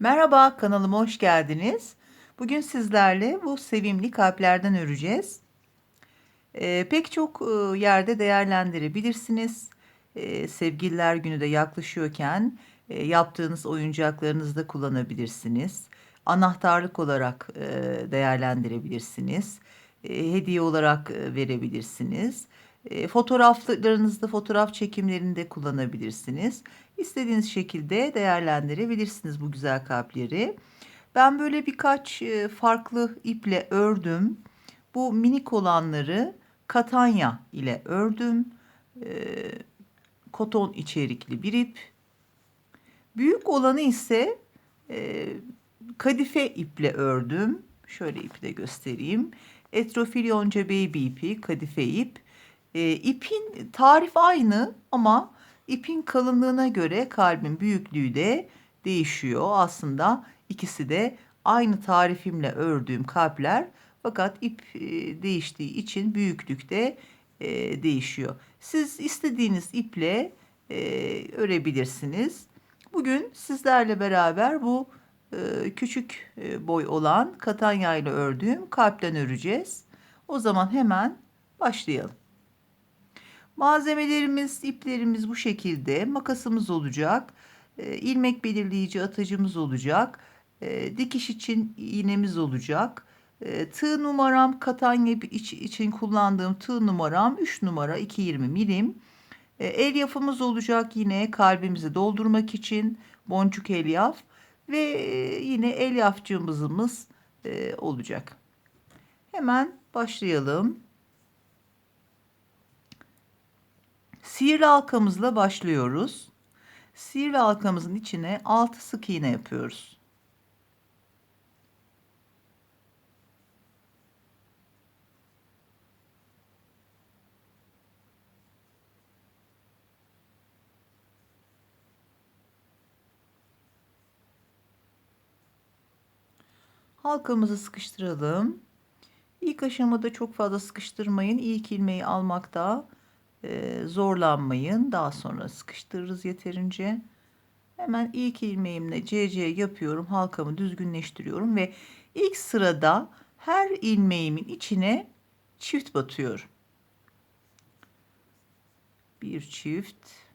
Merhaba, kanalıma hoş geldiniz. Bugün sizlerle bu sevimli kalplerden öreceğiz. Ee, pek çok e, yerde değerlendirebilirsiniz. Ee, sevgililer günü de yaklaşıyorken e, yaptığınız oyuncaklarınızı da kullanabilirsiniz. Anahtarlık olarak e, değerlendirebilirsiniz. E, hediye olarak e, verebilirsiniz. E, fotoğraflarınızda fotoğraf çekimlerinde kullanabilirsiniz. İstediğiniz şekilde değerlendirebilirsiniz bu güzel kalpleri. Ben böyle birkaç e, farklı iple ördüm. Bu minik olanları katanya ile ördüm. E, koton içerikli bir ip. Büyük olanı ise e, kadife iple ördüm. Şöyle ipi de göstereyim. Etrofil baby ipi, kadife ip. E, ipin tarif aynı ama ipin kalınlığına göre kalbin büyüklüğü de değişiyor. Aslında ikisi de aynı tarifimle ördüğüm kalpler fakat ip e, değiştiği için büyüklük de e, değişiyor. Siz istediğiniz iple e, örebilirsiniz. Bugün sizlerle beraber bu küçük boy olan katanya ile ördüğüm kalpten öreceğiz. O zaman hemen başlayalım. Malzemelerimiz, iplerimiz bu şekilde. Makasımız olacak. E, ilmek belirleyici atıcımız olacak. E, dikiş için iğnemiz olacak. E, tığ numaram katanya iç, için kullandığım tığ numaram 3 numara 220 milim. E, elyafımız olacak yine kalbimizi doldurmak için boncuk elyaf ve e, yine elyafcığımızımız e, olacak. Hemen başlayalım. Sihirli halkamızla başlıyoruz. Sihirli halkamızın içine 6 sık iğne yapıyoruz. Halkamızı sıkıştıralım. İlk aşamada çok fazla sıkıştırmayın. İlk ilmeği almakta e, zorlanmayın. Daha sonra sıkıştırırız yeterince. Hemen ilk ilmeğimle CC yapıyorum. Halkamı düzgünleştiriyorum ve ilk sırada her ilmeğimin içine çift batıyorum. Bir çift.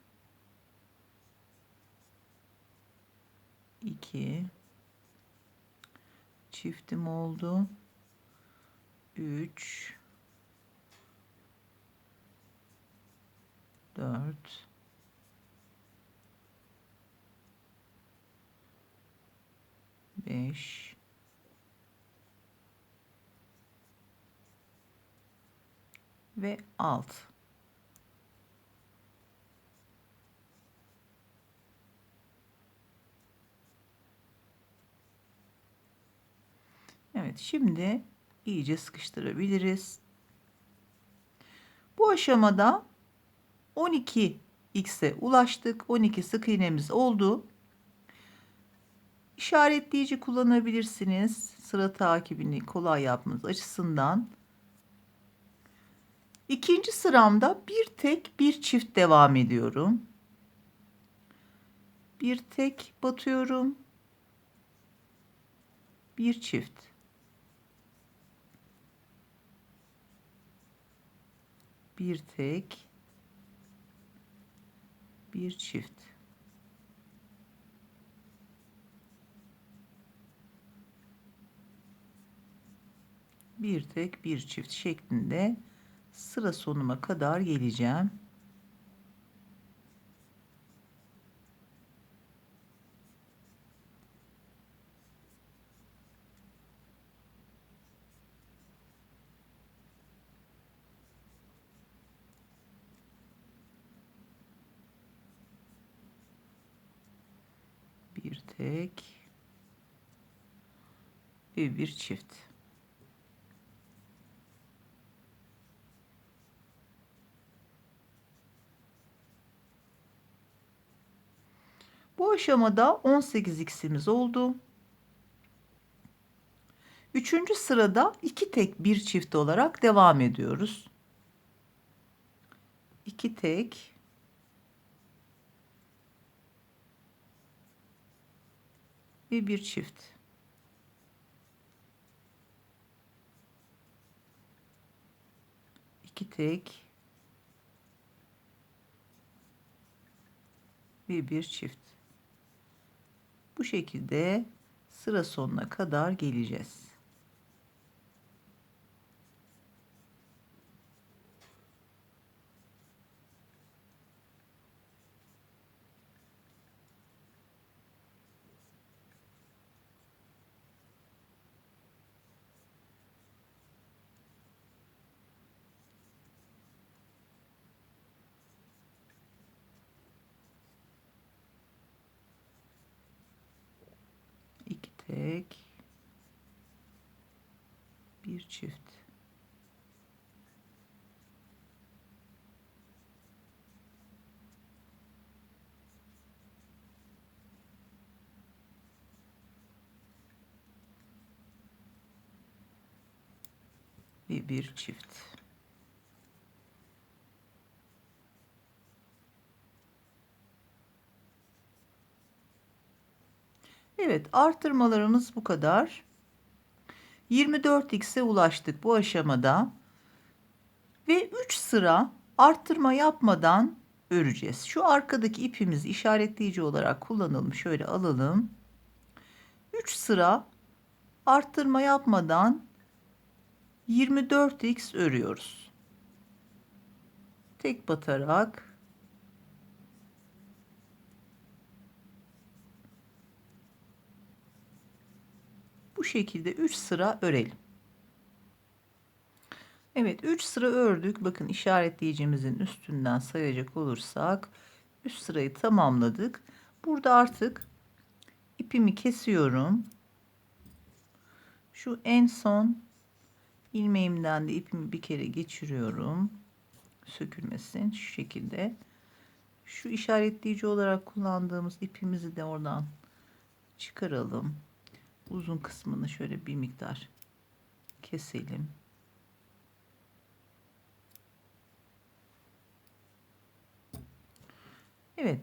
iki çiftim oldu. Üç dört beş ve alt. Evet şimdi iyice sıkıştırabiliriz. Bu aşamada 12x'e ulaştık. 12 sık iğnemiz oldu. İşaretleyici kullanabilirsiniz. Sıra takibini kolay yapmanız açısından. İkinci sıramda bir tek bir çift devam ediyorum. Bir tek batıyorum. Bir çift. Bir tek bir çift. Bir tek bir çift şeklinde sıra sonuma kadar geleceğim. Bir tek ve bir çift. Bu aşamada 18 x'imiz oldu. Üçüncü sırada iki tek bir çift olarak devam ediyoruz. İki tek ve bir çift. İki tek ve bir çift. Bu şekilde sıra sonuna kadar geleceğiz. İki tek bir çift. Ve bir çift Evet artırmalarımız bu kadar. 24x'e ulaştık bu aşamada. Ve 3 sıra arttırma yapmadan öreceğiz. Şu arkadaki ipimizi işaretleyici olarak kullanalım. Şöyle alalım. 3 sıra arttırma yapmadan 24x örüyoruz. Tek batarak bu şekilde 3 sıra örelim. Evet 3 sıra ördük. Bakın işaretleyicimizin üstünden sayacak olursak 3 sırayı tamamladık. Burada artık ipimi kesiyorum. Şu en son ilmeğimden de ipimi bir kere geçiriyorum. Sökülmesin şu şekilde. Şu işaretleyici olarak kullandığımız ipimizi de oradan çıkaralım uzun kısmını şöyle bir miktar keselim. Evet.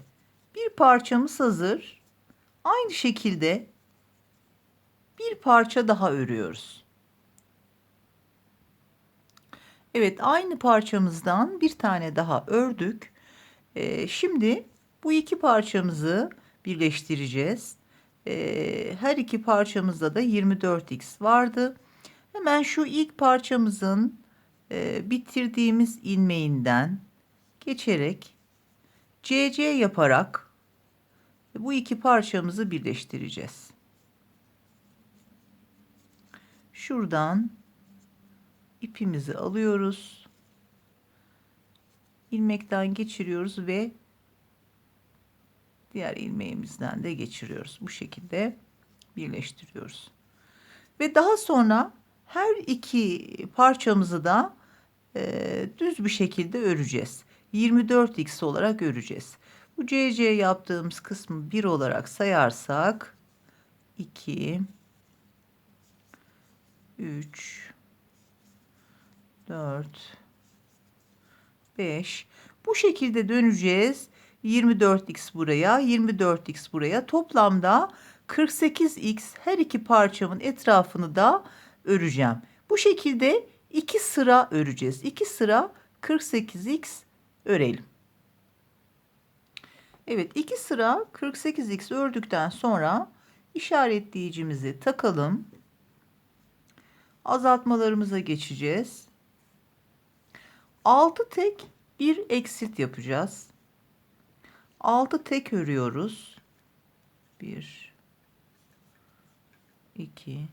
Bir parçamız hazır. Aynı şekilde bir parça daha örüyoruz. Evet, aynı parçamızdan bir tane daha ördük. Ee, şimdi bu iki parçamızı birleştireceğiz her iki parçamızda da 24x vardı. Hemen şu ilk parçamızın bitirdiğimiz ilmeğinden geçerek CC yaparak bu iki parçamızı birleştireceğiz. Şuradan ipimizi alıyoruz. ilmekten geçiriyoruz ve diğer ilmeğimizden de geçiriyoruz. Bu şekilde birleştiriyoruz. Ve daha sonra her iki parçamızı da e, düz bir şekilde öreceğiz. 24x olarak öreceğiz. Bu CC yaptığımız kısmı 1 olarak sayarsak 2 3 4 5 bu şekilde döneceğiz 24x buraya, 24x buraya. Toplamda 48x her iki parçamın etrafını da öreceğim. Bu şekilde iki sıra öreceğiz. İki sıra 48x örelim. Evet iki sıra 48x ördükten sonra işaretleyicimizi takalım. Azaltmalarımıza geçeceğiz. 6 tek bir eksilt yapacağız. 6 tek örüyoruz. 1 2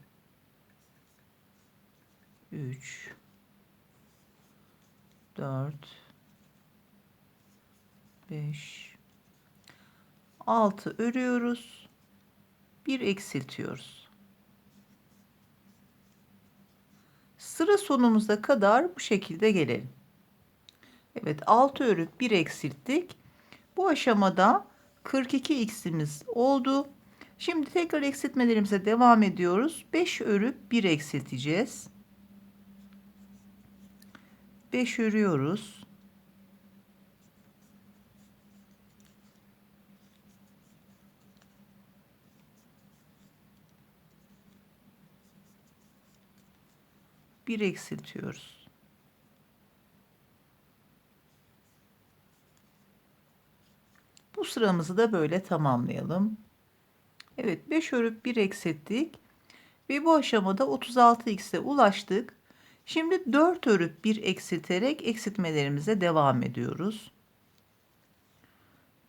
3 4 5 6 örüyoruz. Bir eksiltiyoruz. Sıra sonumuza kadar bu şekilde gelelim. Evet 6 örüp bir eksilttik. Bu aşamada 42x'imiz oldu. Şimdi tekrar eksiltmelerimize devam ediyoruz. 5 örüp 1 eksilteceğiz. 5 örüyoruz. Bir eksiltiyoruz. Sıramızı da böyle tamamlayalım. Evet 5 örüp 1 eksilttik. Ve bu aşamada 36x'e ulaştık. Şimdi 4 örüp 1 eksilterek eksiltmelerimize devam ediyoruz.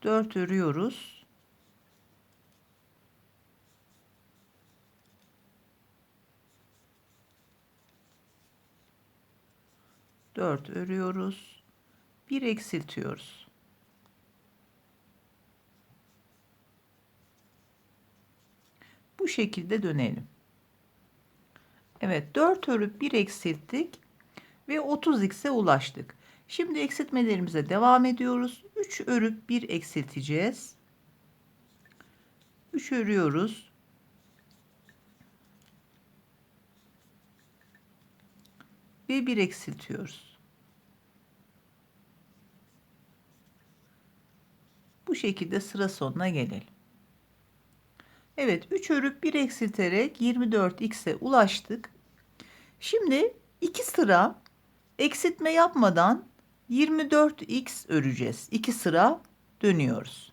4 örüyoruz. Dört örüyoruz. Bir eksiltiyoruz. Bu şekilde dönelim. Evet 4 örüp 1 eksilttik ve 30x'e ulaştık. Şimdi eksiltmelerimize devam ediyoruz. 3 örüp 1 eksilteceğiz. 3 örüyoruz. Ve 1 eksiltiyoruz. Bu şekilde sıra sonuna gelelim. Evet 3 örüp 1 eksilterek 24x'e ulaştık. Şimdi 2 sıra eksiltme yapmadan 24x öreceğiz. 2 sıra dönüyoruz.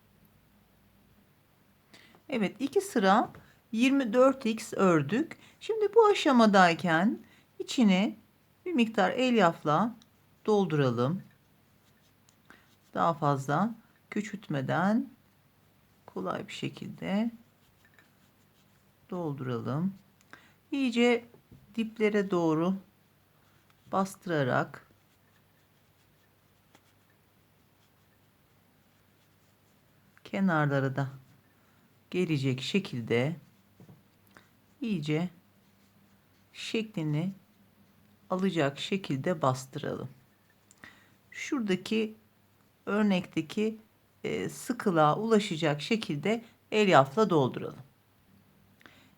Evet 2 sıra 24x ördük. Şimdi bu aşamadayken içini bir miktar elyafla dolduralım. Daha fazla küçültmeden kolay bir şekilde dolduralım. İyice diplere doğru bastırarak kenarları da gelecek şekilde iyice şeklini alacak şekilde bastıralım. Şuradaki örnekteki e, sıkılığa ulaşacak şekilde elyafla dolduralım.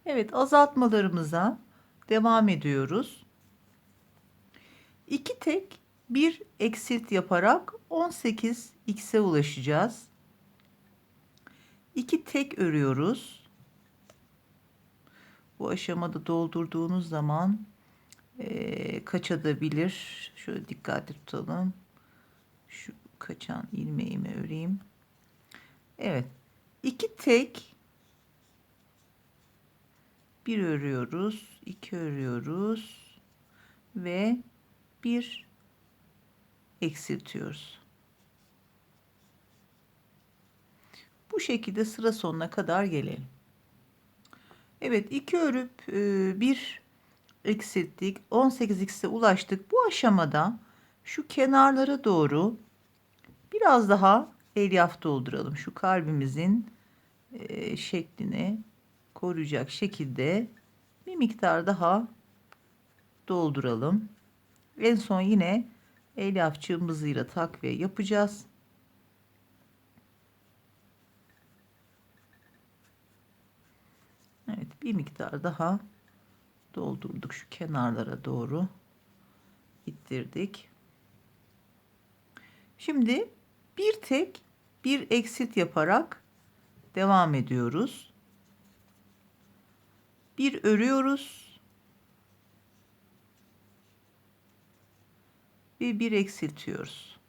Evet azaltmalarımıza devam ediyoruz. 2 tek bir eksilt yaparak 18x'e ulaşacağız. 2 tek örüyoruz. Bu aşamada doldurduğunuz zaman e, kaçabilir. Şöyle dikkatli tutalım. Şu kaçan ilmeğimi öreyim. Evet. 2 tek bir örüyoruz, iki örüyoruz ve bir eksiltiyoruz. Bu şekilde sıra sonuna kadar gelelim. Evet iki örüp e, bir eksilttik. 18x'e ulaştık. Bu aşamada şu kenarlara doğru biraz daha elyaf dolduralım. Şu kalbimizin e, şeklini koruyacak şekilde bir miktar daha dolduralım. En son yine elyafçığımızıyla takviye yapacağız. Evet bir miktar daha doldurduk şu kenarlara doğru ittirdik. Şimdi bir tek bir eksit yaparak devam ediyoruz bir örüyoruz ve bir eksiltiyoruz.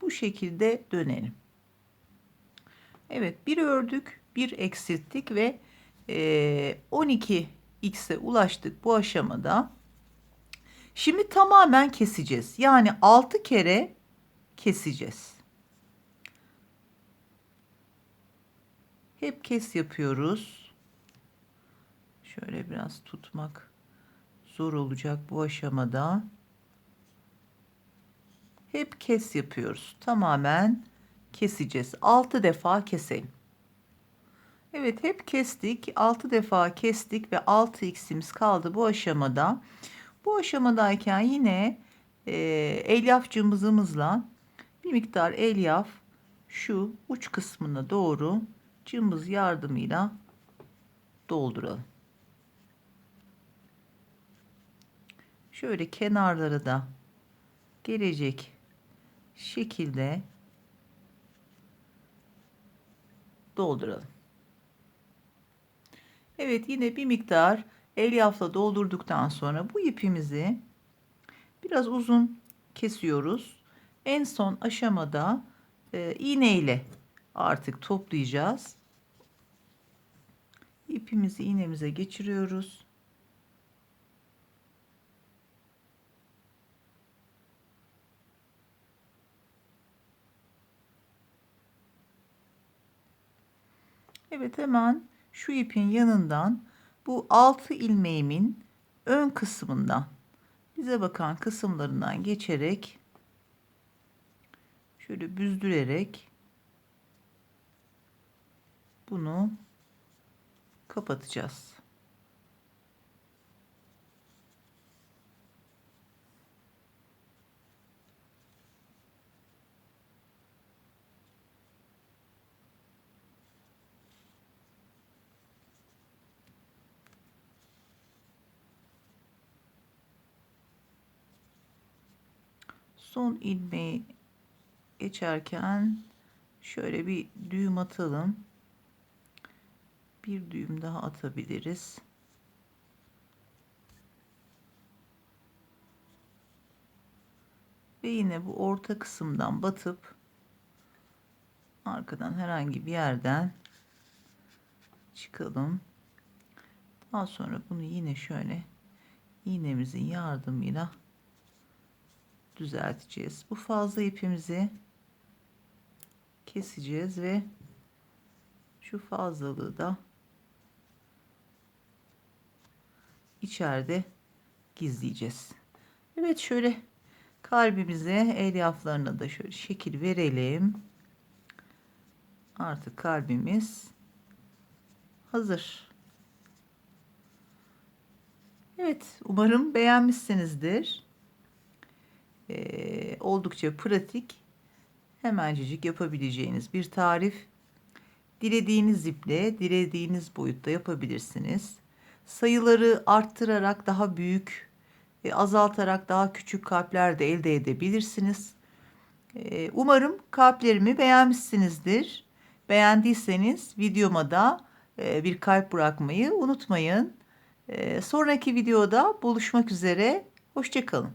Bu şekilde dönelim. Evet bir ördük bir eksilttik ve 12x'e ulaştık bu aşamada. Şimdi tamamen keseceğiz. Yani 6 kere keseceğiz. Hep kes yapıyoruz. Şöyle biraz tutmak zor olacak bu aşamada. Hep kes yapıyoruz. Tamamen keseceğiz. 6 defa keselim. Evet hep kestik. 6 defa kestik ve 6x'imiz kaldı bu aşamada. Bu aşamadayken yine e, elyaf cımbızımızla bir miktar elyaf şu uç kısmına doğru cımbız yardımıyla dolduralım. Şöyle kenarları da gelecek şekilde dolduralım. Evet yine bir miktar elyafla doldurduktan sonra bu ipimizi biraz uzun kesiyoruz. En son aşamada e, iğne artık toplayacağız. İpimizi iğnemize geçiriyoruz. Evet hemen şu ipin yanından bu altı ilmeğimin ön kısmından bize bakan kısımlarından geçerek şöyle büzdürerek bunu kapatacağız. son ilmeği geçerken şöyle bir düğüm atalım. Bir düğüm daha atabiliriz. Ve yine bu orta kısımdan batıp arkadan herhangi bir yerden çıkalım. Daha sonra bunu yine şöyle iğnemizin yardımıyla düzelteceğiz. Bu fazla ipimizi keseceğiz ve şu fazlalığı da içeride gizleyeceğiz. Evet şöyle kalbimize elyaflarına da şöyle şekil verelim. Artık kalbimiz hazır. Evet umarım beğenmişsinizdir e, oldukça pratik, hemencecik yapabileceğiniz bir tarif. Dilediğiniz iple, dilediğiniz boyutta yapabilirsiniz. Sayıları arttırarak daha büyük, e, azaltarak daha küçük kalpler de elde edebilirsiniz. E, umarım kalplerimi beğenmişsinizdir. Beğendiyseniz videoma da e, bir kalp bırakmayı unutmayın. E, sonraki videoda buluşmak üzere. Hoşçakalın.